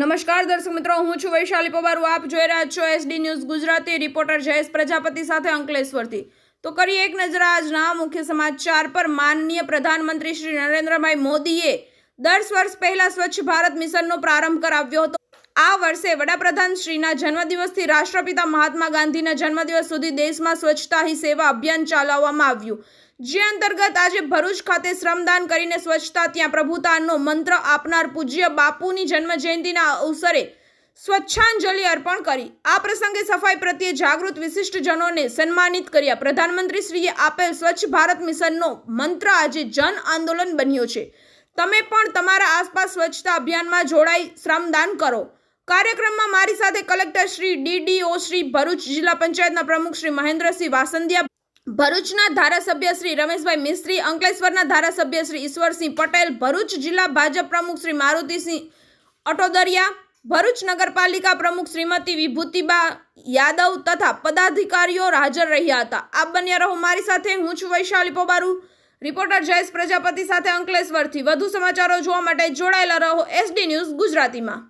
નમસ્કાર દર્શક મિત્રો, હું છું વૈશાલી પવારુ આપ જોઈ રહ્યા છો SD news Gujarati. Reporter Jayesh Prajapati સાથે અંકલેશ્વરથી તો કરીએ એક નજર આજના મુખ્ય સમાચાર પર. માનનીય પ્રધાનમંત્રી શ્રી નરેન્દ્રભાઈ મોદીએ દસ વર્ષ પહેલા સ્વચ્છ ભારત મિશનનો પ્રારંભ કરાવ્યો હતો. આ વર્ષે વડાપ્રધાન શ્રીના જન્મદિવસથી રાષ્ટ્રપિતા મહાત્મા ગાંધીના જન્મદિવસ સુધી દેશમાં સ્વચ્છતા હી સેવા અભિયાન ચલાવવામાં આવ્યું. જે અંતર્ગત આજે ભરૂચ ખાતે શ્રમદાન કરીને સ્વચ્છતા, ત્યાં પ્રભુતાનો મંત્ર આપનાર પૂજ્ય બાપુની જન્મજયંતિના અવસરે સ્વચ્છાંજલિ અર્પણ કરી. આ પ્રસંગે સફાઈ પ્રત્યે જાગૃત વિશિષ્ટજનોને સન્માનિત કર્યા. પ્રધાનમંત્રીશ્રીએ આપેલ સ્વચ્છ ભારત મિશનનો મંત્ર આજે જન આંદોલન બન્યો છે. તમે પણ તમારા આસપાસ સ્વચ્છતા અભિયાનમાં જોડાઈ શ્રમદાન કરો. કાર્યક્રમમાં મારી સાથે કલેક્ટર શ્રી ડીડીઓ શ્રી ભરૂચ જિલ્લા પંચાયતના પ્રમુખ શ્રી મહેન્દ્રસિંહ વાસંદિયા ભરૂચના ધારાસભ્ય શ્રી રમેશભાઈ મિસ્ત્રી, અંકલેશ્વરના ધારાસભ્ય શ્રી ઈશ્વરસિંહ પટેલ, ભરૂચ જિલ્લા ભાજપ પ્રમુખ શ્રી મારુતિસિંહ અટોદરિયા, ભરૂચ નગરપાલિકા પ્રમુખ શ્રીમતી વિભૂતિબા યાદવ તથા પદાધિકારીઓ હાજર રહ્યા હતા. આપ બન્યા રહો મારી સાથે. હું છું વૈશાલી પોબારુ. રિપોર્ટર જયેશ પ્રજાપતિ સાથે અંકલેશ્વરથી. વધુ સમાચારો જોવા માટે જોડાયેલા રહો એસડી ન્યૂઝ ગુજરાતીમાં.